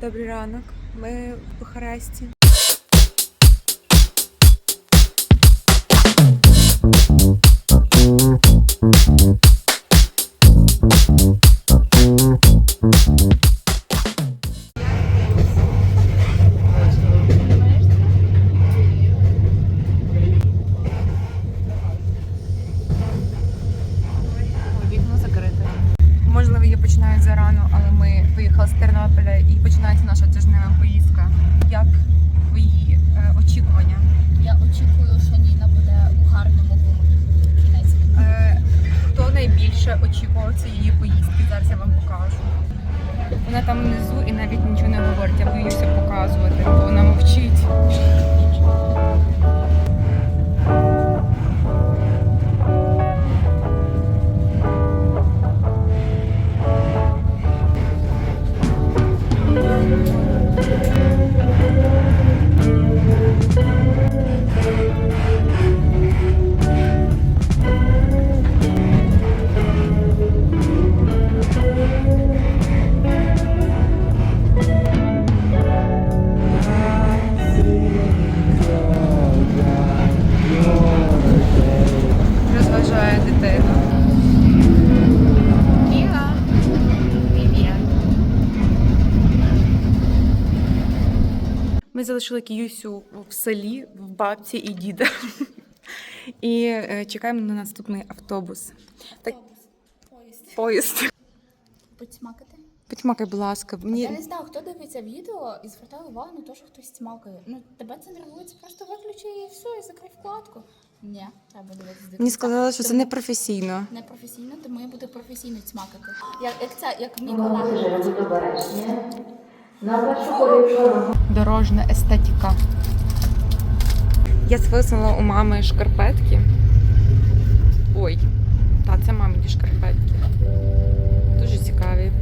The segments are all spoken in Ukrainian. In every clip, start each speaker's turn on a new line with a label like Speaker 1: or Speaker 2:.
Speaker 1: Добрий ранок. Ми в Бухаресті. Залишили Кіюсю в селі, в бабці і діда. І е, чекаємо на наступний автобус. Так, поїзд.
Speaker 2: Поцьмакати.
Speaker 1: Потьмакай, будь ласка.
Speaker 2: Я не знаю, хто дивиться відео і звертає увагу на те, що хтось цьмакає. Ну, тебе це нервує, це просто виключи і все, і закрий вкладку. Ні, треба дивитися.
Speaker 1: мені сказали, що це не професійно.
Speaker 2: не професійно, тому я буду професійно цьмакати. Як, як це, як мій колега.
Speaker 1: Дорожна естетика. Я свиснула у мами шкарпетки. Ой, та це мамині шкарпетки. Дуже цікаві.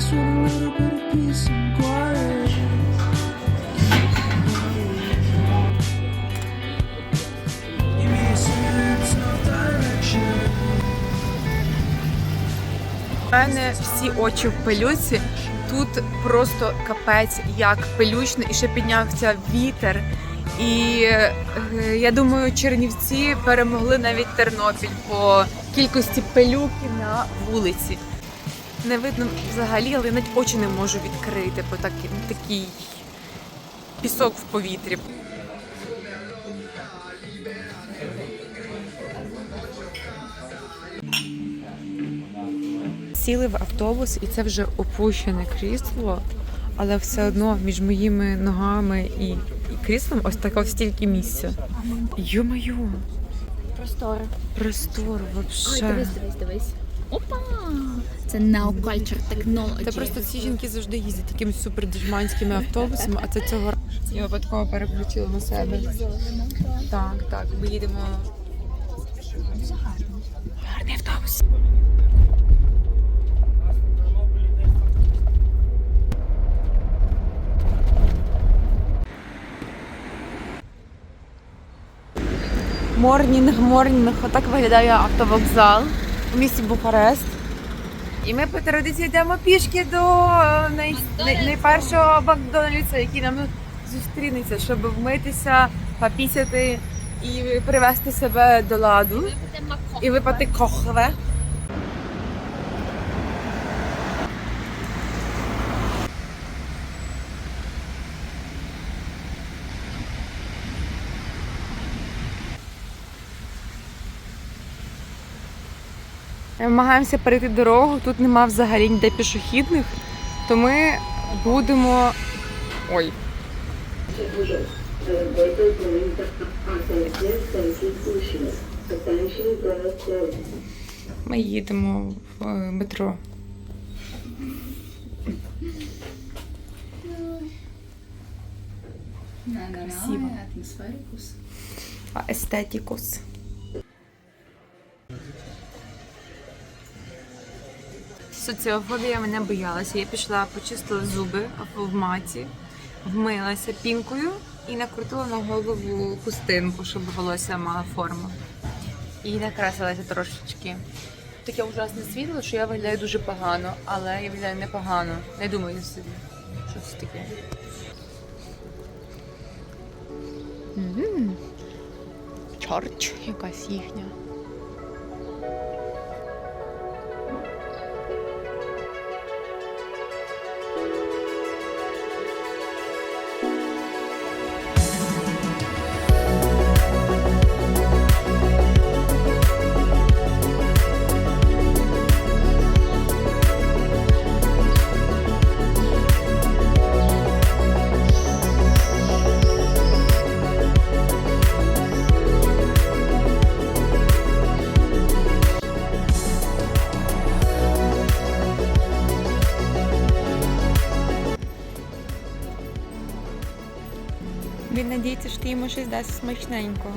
Speaker 3: Just want a.
Speaker 1: У мене всі очі в пилюці. Тут просто капець, як пилючно, і ще піднявся вітер. І е, я думаю, Чернівці перемогли навіть Тернопіль по кількості пилюки на вулиці. Не видно взагалі, але я навіть очі не можу відкрити, бо так, такий пісок в повітрі. Сіли в автобус, і це вже опущене крісло, але все одно між моїми ногами і, і кріслом ось таке ось стільки місця. Йо-моє, простор
Speaker 2: Ой,
Speaker 1: вообще.
Speaker 2: дивись, дивись, дивись. Опа! Це Neo Culture Technology.
Speaker 1: Це просто ці жінки завжди їздять якимись супердешманськими автобусами, а це цього разу я випадково переключила на себе. Так, так, ми їдемо. Гарний автобус. Морнінг, морнінг. Отак виглядає автовокзал у місті Бухарест. І ми по традиції йдемо пішки до е, най, най, найпершого Макдональдса, який нам зустрінеться, щоб вмитися, попісяти і привести себе до ладу. І випити кохве. Намагаємося перейти дорогу. Тут нема взагалі ніде пішохідних, то ми будемо. Ой. Ми їдемо в е, метро. Красиво.
Speaker 2: Атмосферикус.
Speaker 1: Соціофобія мене боялася. Я пішла, почистила зуби в маті, вмилася пінкою і накрутила на голову хустинку, щоб волосся мало форму. І накрасилася трошечки. Таке ужасне світло, що я виглядаю дуже погано, але я виглядаю непогано. Не думаю собі. Що це таке? Чорч якась їхня. Він надіється, що ти йому щось дасть смачненького.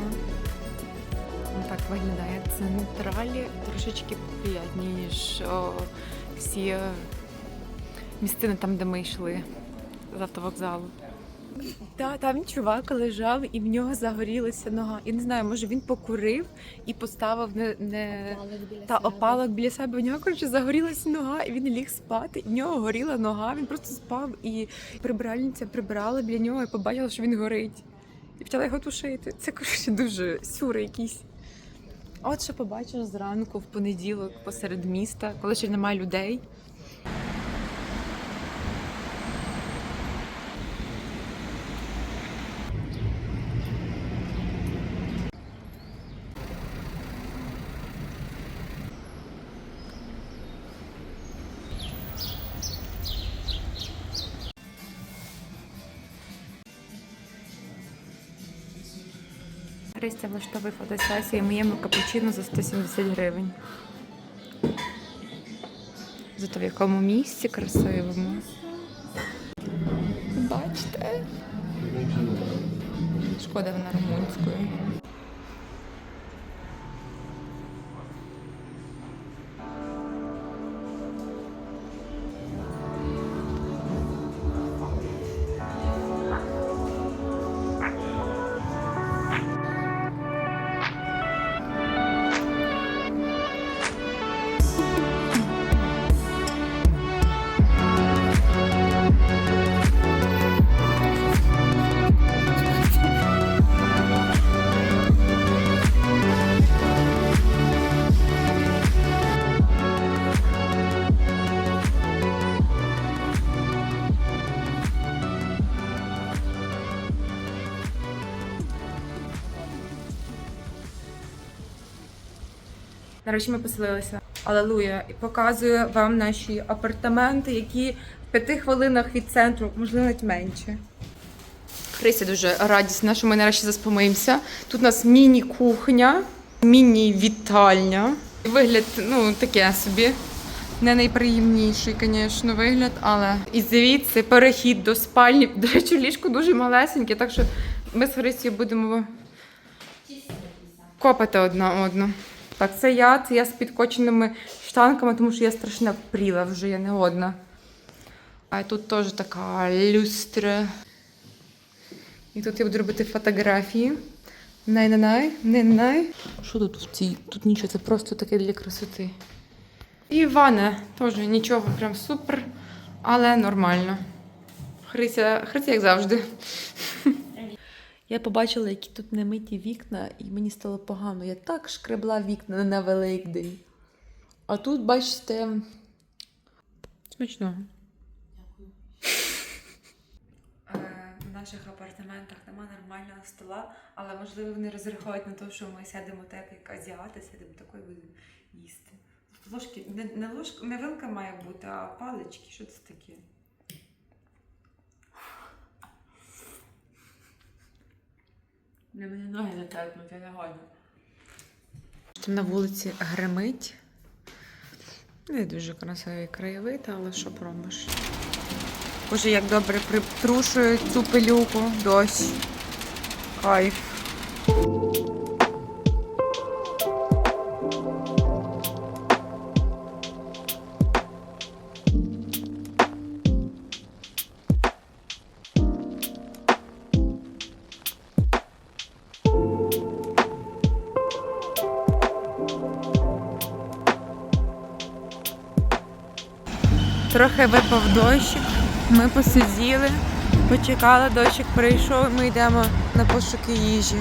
Speaker 1: Ну, Так виглядає. Це нейтралі трошечки приятні, ніж о, всі е, місцини там, де ми йшли з автовокзалу. Та, там чувак лежав і в нього загорілася нога. Я не знаю, може він покурив і поставив не, не... та опалок біля себе. У нього коротше загорілася нога, і він ліг спати. І в нього горіла нога. Він просто спав, і прибиральниця прибирала біля нього і побачила, що він горить. І почала його тушити. Це коротше дуже сюри якісь. От що побачиш зранку в понеділок посеред міста, коли ще немає людей. Христя влаштовує фотосесію моєму капучино за 170 гривень. Зато в якому місці красивому. Бачите? Шкода вона румунською. Нарешті ми поселилися. Алелуя. І показую вам наші апартаменти, які в п'яти хвилинах від центру, можливо, навіть менше. Христя дуже радісна, що ми нарешті заспомоїмося. Тут у нас міні-кухня, міні-вітальня. Вигляд, ну, таке собі. Не найприємніший, звісно, вигляд, але і звідси перехід до спальні. До речі, ліжко дуже малесеньке, так що ми з Христю будемо копати одна одну. Так, це я, це я з підкоченими штанками, тому що я страшно впріла вже, я не годна. А тут теж така люстра. І тут я буду робити фотографії. Най-най-най, най-най. Що тут в цій? Тут нічого, це просто таке для красоти. І ванна теж нічого, прям супер, але нормально. Хрися, Хрися, як завжди. Я побачила, які тут немиті вікна, і мені стало погано. Я так шкребла вікна на Великдень. А тут, бачите, смачного. Е, В наших апартаментах нема нормального стола, але можливо вони розраховують на те, що ми сядемо так, як азіати, сядемо такою будемо їсти. Ложки, не, не ложка, не вилка має бути, а палички, що це таке? Для мене ноги не терпнуть, я не годна. Там на вулиці гримить. Не дуже красивий краєвид, але що промиш. Боже, як добре притрушують цю пилюку, дощ. Кайф. Трохи випав дощик, ми посиділи, почекали, дощик прийшов, ми йдемо на пошуки їжі.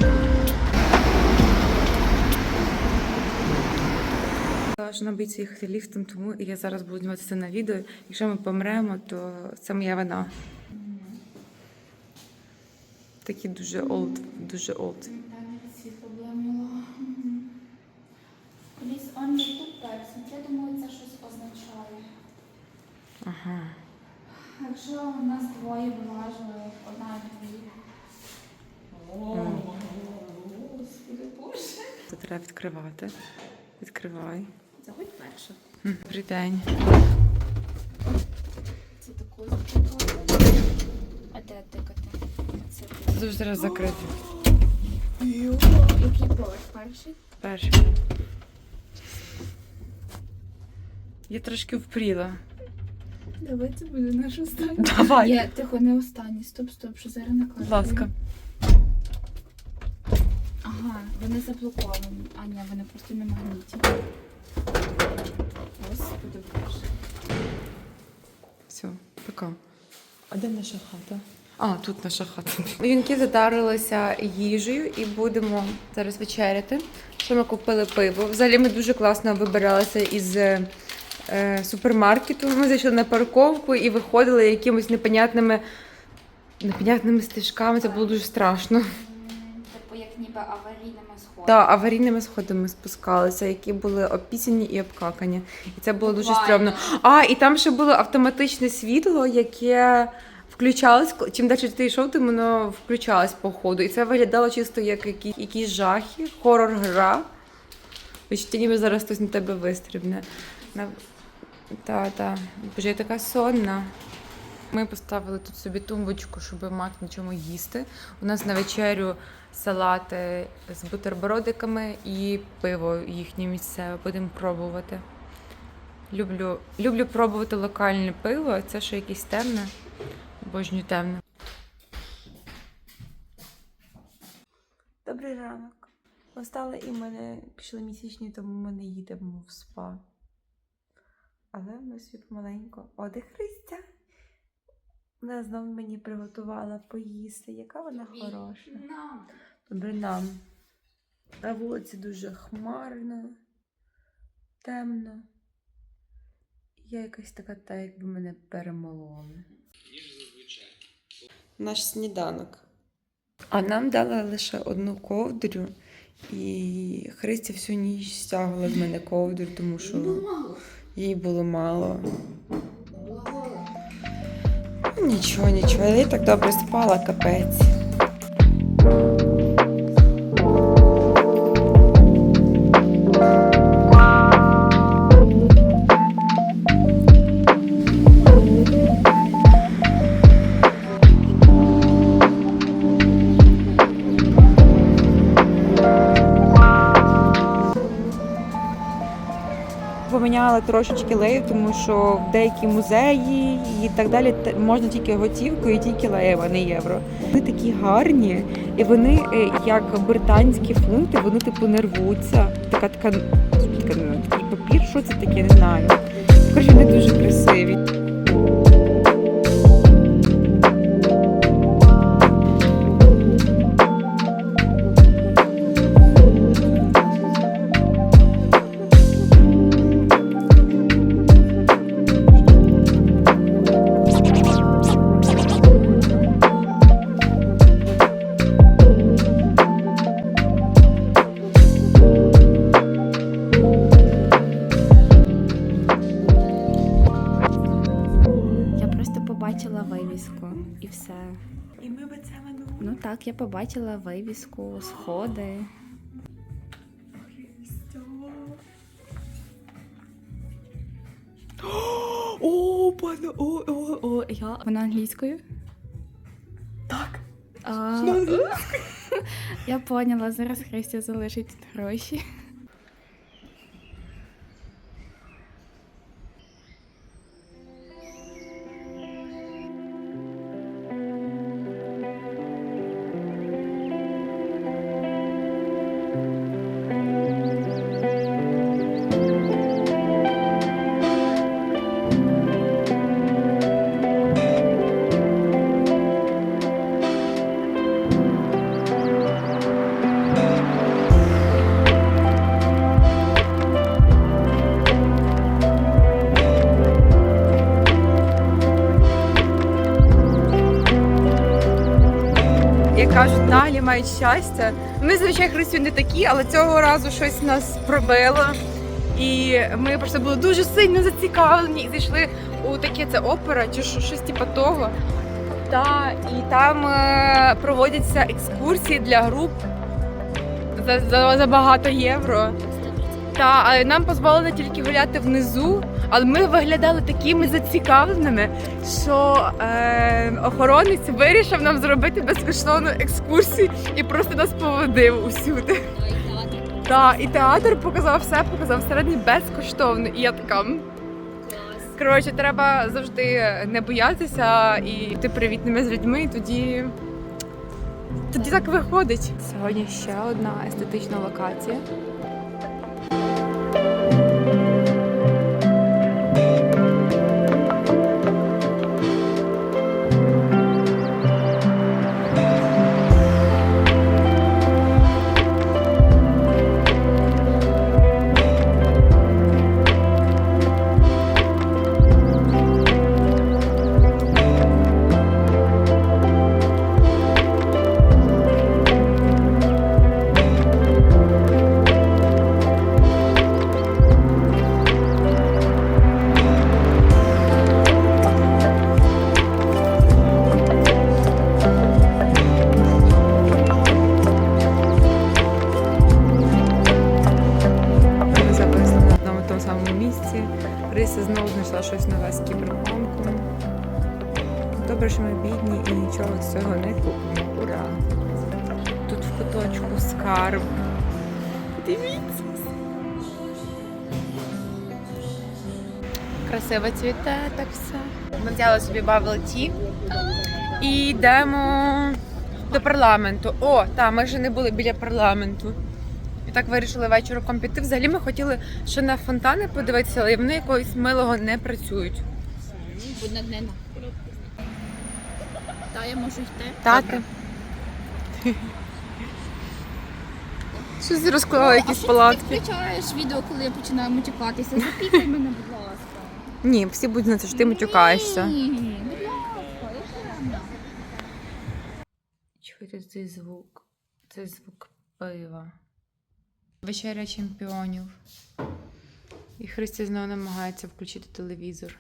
Speaker 1: Сказала, боїться їхати ліфтом, тому я зараз буду знімати це на відео. Якщо ми помремо, то це моя вина. Такі дуже олд, дуже олд.
Speaker 2: Далі світло блимнуло. Колись он не тут персень. Я думаю, це щось означає.
Speaker 1: Ага.
Speaker 2: Якщо у нас двоє важливо, одна і дві. Господи Боже.
Speaker 1: Це треба відкривати. Відкривай.
Speaker 2: Заходь перше.
Speaker 1: Добрий день.
Speaker 2: Це таку запитати. А де тикати? Це
Speaker 1: Дуже зараз закрито.
Speaker 2: Який поверх перший?
Speaker 1: Перший. Я трошки впріла.
Speaker 2: Давай це буде наш останній.
Speaker 1: Давай.
Speaker 2: Є, тихо, не останній. Стоп, стоп, що зараз накладу.
Speaker 1: Будь ласка.
Speaker 2: Ага, вони заблоковані. А ні, вони просто не магніті. Господи Боже.
Speaker 1: Все, пока. А де наша хата? А, тут наша хата. Юнки затарилися їжею і будемо зараз вечеряти. Що ми купили пиво. Взагалі ми дуже класно вибиралися із е, супермаркету. Ми зайшли на парковку і виходили якимось непонятними, непонятними стежками. Це було дуже страшно.
Speaker 2: Типу, як ніби аварійними сходами.
Speaker 1: Та аварійними сходами спускалися, які були опісяні і обкакані. І це було дуже стрьомно. А, і там ще було автоматичне світло, яке включалось, чим далі ти йшов, тим воно включалось по ходу. І це виглядало чисто як які, якісь жахи, хорор-гра. Відчуття ніби зараз хтось на тебе вистрибне. На... Та, та. Боже, я така сонна. Ми поставили тут собі тумбочку, щоб мати на чому їсти. У нас на вечерю салати з бутербродиками і пиво їхнє місцеве. Будемо пробувати. Люблю, люблю пробувати локальне пиво, це що якесь темне. Обожнюю темне. Добрий ранок. Остали і мене пішли місячні, тому ми не їдемо в спа. Але ми собі помаленько. О, де Христя? Вона знову мені приготувала поїсти. Яка вона хороша.
Speaker 2: Нам.
Speaker 1: Добре нам. На вулиці дуже хмарно, темно. Я якась така, та якби мене перемололи. Наш сніданок. А нам дали лише одну ковдрю, і Христя всю ніч стягувала з мене ковдру, тому що
Speaker 2: мало.
Speaker 1: Їй було мало. Нічого, нічого, я і так добре спала, капець. Поміняли трошечки лею, тому що в деякі музеї і так далі можна тільки готівкою, і тільки леєм, а не євро. Вони такі гарні, і вони, е, як британські фунти, вони типу не рвуться. Така така, така такий папір, що це таке, не знаю. Коротше, вони дуже І ми би це минули.
Speaker 2: Ну так, я побачила вивіску, сходи.
Speaker 1: О, пане, о, о, о, я.
Speaker 2: Вона англійською?
Speaker 1: Так.
Speaker 2: А, я поняла, зараз Христя залишить гроші.
Speaker 1: Мають щастя. Ми, звичайно, Христю не такі, але цього разу щось нас пробило. І ми просто були дуже сильно зацікавлені і зайшли у таке це опера чи щось типу того. Та, і там е, проводяться екскурсії для груп за, за, за багато євро. Та, але нам дозволено тільки гуляти внизу, але ми виглядали такими зацікавленими, що е, охоронець вирішив нам зробити безкоштовну екскурсію і просто нас поводив усюди. Так, і театр показав все, показав всередині безкоштовно. І я така. Коротше, треба завжди не боятися і бути привітними з людьми, і тоді. Тоді так виходить. Сьогодні ще одна естетична локація. Добре, що ми бідні і нічого з цього не купимо. Ура! Тут в куточку скарб. Дивіться. Красиво цвіте так все. Ми взяли собі bubble tea і йдемо до парламенту. О, так, ми вже не були біля парламенту. І так вирішили вечором піти. Взагалі ми хотіли ще на фонтани подивитися, але вони якогось милого не працюють.
Speaker 2: Будна днина. Та я можу йти.
Speaker 1: Тати. Щось розклала якісь
Speaker 2: Ти
Speaker 1: палатки.
Speaker 2: включаєш відео, коли я починаю матюкатися. Запікай мене, будь ласка.
Speaker 1: Ні, всі будуть знати, що ти матюкаєшся.
Speaker 2: Ні, будь ласка, я прямо.
Speaker 1: Чуєте цей звук? Це звук пива. Вечеря чемпіонів. І Христя знову намагається включити телевізор.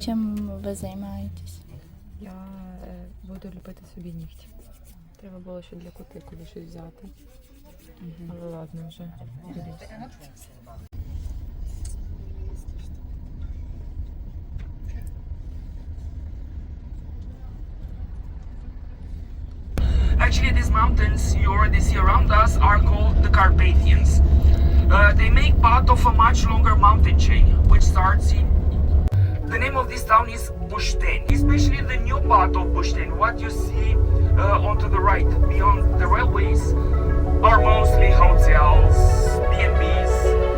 Speaker 2: чим ви займаєтесь?
Speaker 1: Я е, буду ліпити собі нігті. Треба було ще для кутикулі щось взяти. Але ладно вже. Дивіться.
Speaker 4: Actually, these mountains you already see around us are called the Carpathians. Uh, they make part of a much longer mountain chain, which starts in. the name of this town is Bushten, especially the new part of Bushten. What you see uh, onto the right, beyond the railways, are mostly hotels, B&Bs,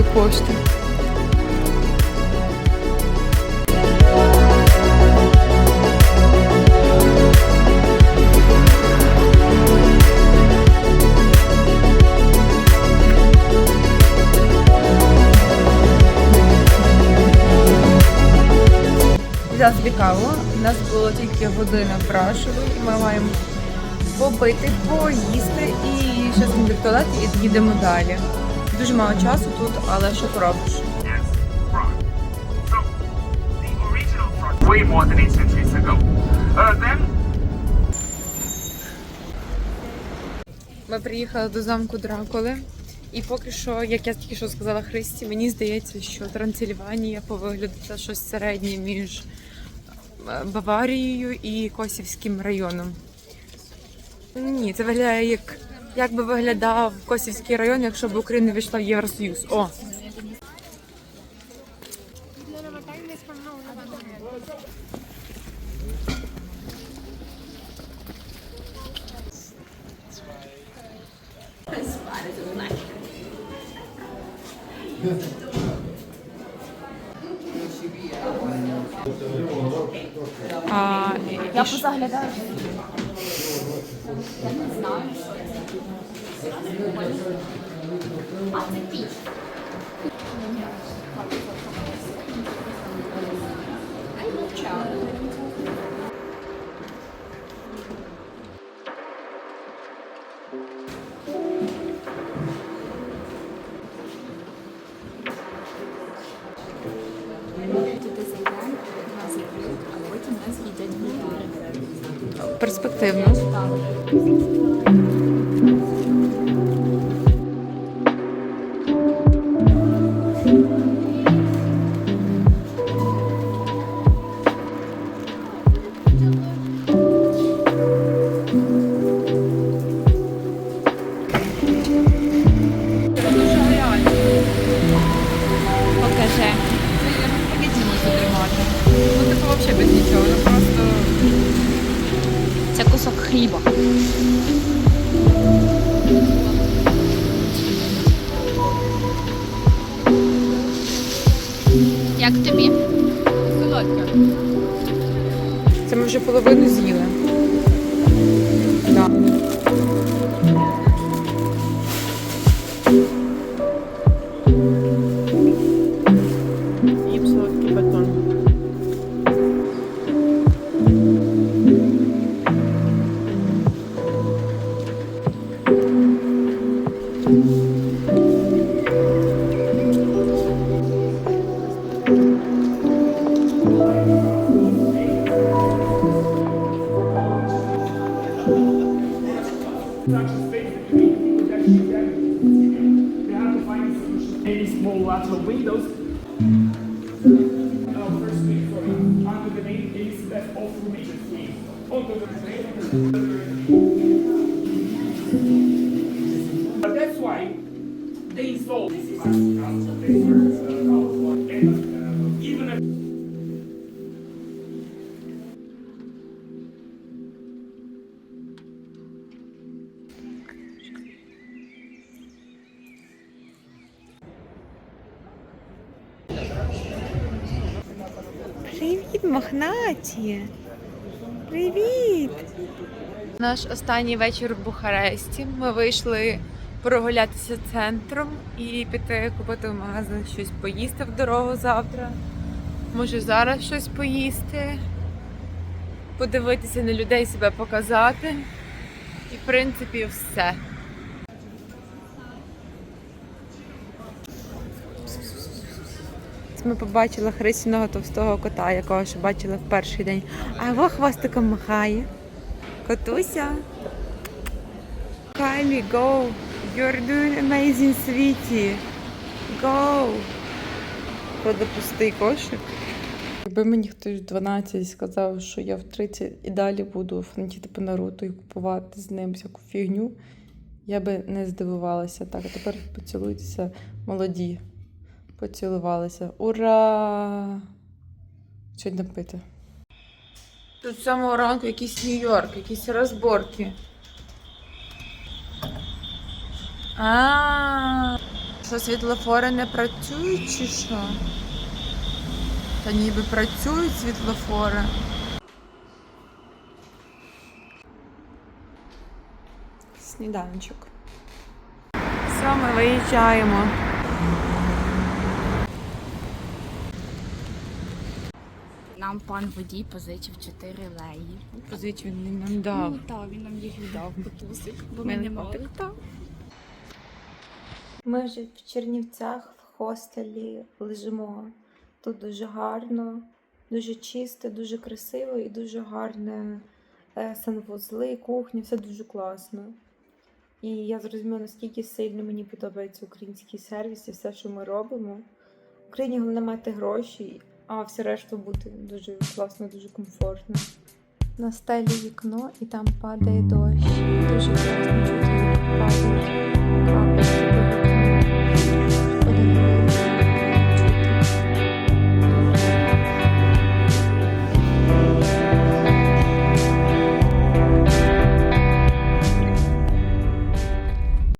Speaker 1: нової пошти. Взяв собі. У нас було тільки година брашової, і ми маємо попити, поїсти і ще зайти в туалет і їдемо далі. Дуже мало часу тут, але що поробиш?
Speaker 4: Way more than eight centuries ago. Uh, then
Speaker 1: Ми приїхали до замку Дракули. І поки що, як я тільки що сказала Христі, мені здається, що Трансильванія по вигляду це щось середнє між е, Баварією і Косівським районом. Ні, це виглядає як, як би виглядав Косівський район, якщо б Україна війшла в Євросоюз. О! А,
Speaker 2: Я позаглядаю. Я не знаю, що це. А це піч. Ай,
Speaker 1: Привіт, мохнаті! Привіт! Наш останній вечір в Бухаресті. Ми вийшли прогулятися центром і піти купити в магазин щось поїсти в дорогу завтра. Може зараз щось поїсти, подивитися на людей, себе показати. І в принципі все. Ми побачили Христиного товстого кота, якого ще бачили в перший день. А його хвостиком махає. Котуся. Кайлі, go! You're doing amazing, світі. Go! Правда, пустий кошик. Якби мені хтось в 12 сказав, що я в 30 і далі буду фронтіти по Наруто і купувати з ним всяку фігню, я би не здивувалася. Так, а тепер поцілуйтеся молоді. Поцілувалися. Ура! Що йдемо пити? Тут з самого ранку якийсь Нью-Йорк, якісь розборки. А. Що світлофори не працюють чи що? Та ніби працюють світлофори. Сніданочок. Все, ми виїжджаємо.
Speaker 2: Нам пан водій позичив 4 леї.
Speaker 1: Позич він нам дав.
Speaker 2: Ну так, він нам їх віддав потусик, бо
Speaker 1: Ми
Speaker 2: ми не мали.
Speaker 1: Ми вже в Чернівцях в хостелі лежимо. Тут дуже гарно, дуже чисто, дуже красиво і дуже гарне е, санвузли, кухня, все дуже класно. І я зрозуміла, наскільки сильно мені подобається український сервіс і все, що ми робимо. В Україні головне мати гроші, а все решта бути дуже класно, дуже комфортно. На стелі вікно і там падає дощ. Дуже класно, тут падає.